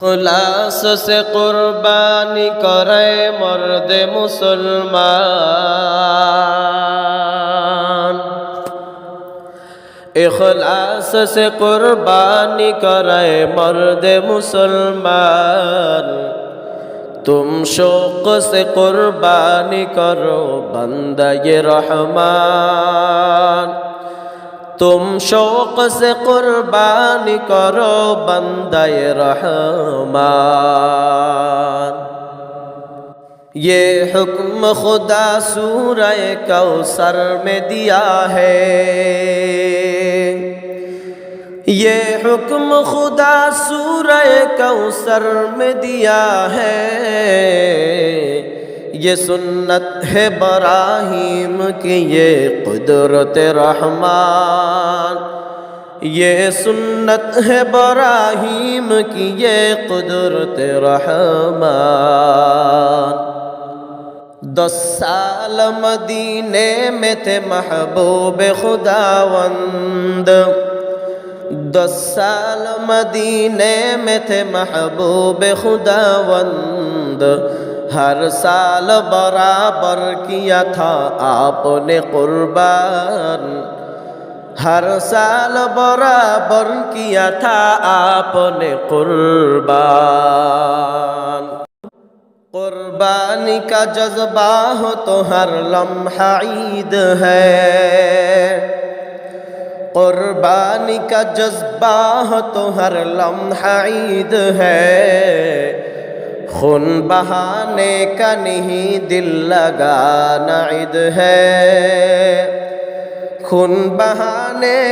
خلاص سے قربانی کرے مرد مسلمان اخلاص سے قربانی کرے مرد مسلمان تم شوق سے قربانی کرو بندہ رحمان تم شوق سے قربانی کرو بندہ رحمان۔ یہ حکم خدا سورہ کوثر میں دیا ہے۔ یہ حکم خدا سورہ کوثر میں دیا ہے۔ یہ سنت ہے براہیم کی یہ قدرت رحمان۔ یہ سنت ہے براہیم کی یہ قدرت رحمان۔ دس سال مدینے میں تھے محبوب خداوند۔ دس سال مدینے میں تھے محبوب خداوند۔ ہر سال برابر کیا تھا آپ نے قربان ہر سال برابر کیا تھا آپ نے قربان قربانی کا جذبہ ہو تو ہر لمحہ عید ہے قربانی کا جذبہ ہو تو ہر لمحہ عید ہے খুন বহানে কনহি দিল লগানা ঈদ হ্যাঁ খুন বহানে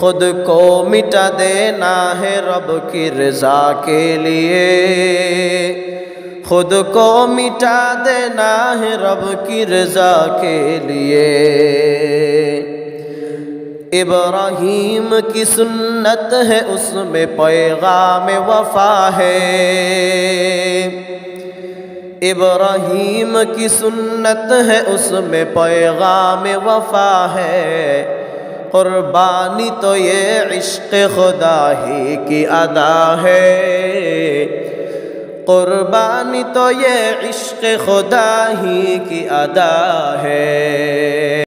خود کو مٹا دینا ہے رب کی رضا کے لیے۔ خود کو مٹا دینا ہے رب کی رضا کے لیے۔ ابراہیم کی سنت ہے، اس میں پیغام وفا ہے۔ ابراہیم کی سنت ہے، اس میں پیغام وفا ہے۔ قربانی تو یہ عشق خدا ہی کی ادا ہے۔ قربانی تو یہ عشق خدا ہی کی ادا ہے۔